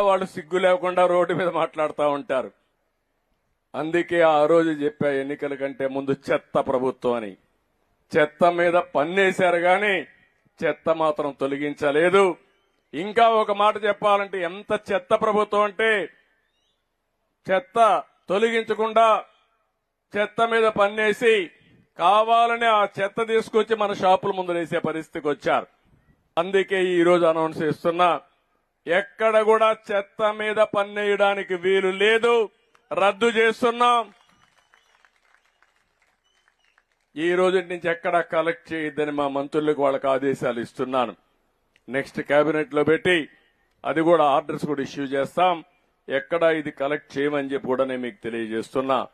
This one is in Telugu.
వాళ్ళు సిగ్గు లేకుండా రోడ్డు మీద మాట్లాడుతూ ఉంటారు. అందుకే ఆ రోజు చెప్పా ఎన్నికల కంటే ముందు చెత్త ప్రభుత్వం అని. చెత్త మీద పన్నేశారు గాని చెత్త మాత్రం తొలగించలేదు. ఇంకా ఒక మాట చెప్పాలంటే ఎంత చెత్త ప్రభుత్వం అంటే చెత్త తొలగించకుండా చెత్త మీద పన్నేసి కావాలని ఆ చెత్త తీసుకొచ్చి మన షాపుల ముందు వేసే పరిస్థితికి వచ్చారు. అందుకే ఈ రోజు అనౌన్స్ చేస్తున్నా ఎక్కడ కూడా చెత్త మీద పన్నేయడానికి వీలు లేదు. రద్దు చేస్తున్నాం. ఈ రోజు నుంచి ఎక్కడ కలెక్ట్ చేయొద్దని మా మంత్రులకు వాళ్ళకి ఆదేశాలు ఇస్తున్నాను. నెక్స్ట్ కేబినెట్లో పెట్టి అది కూడా ఆర్డర్స్ కూడా ఇష్యూ చేస్తాం. ఎక్కడ ఇది కలెక్ట్ చేయమని చెప్పి కూడా నేను మీకు తెలియజేస్తున్నా.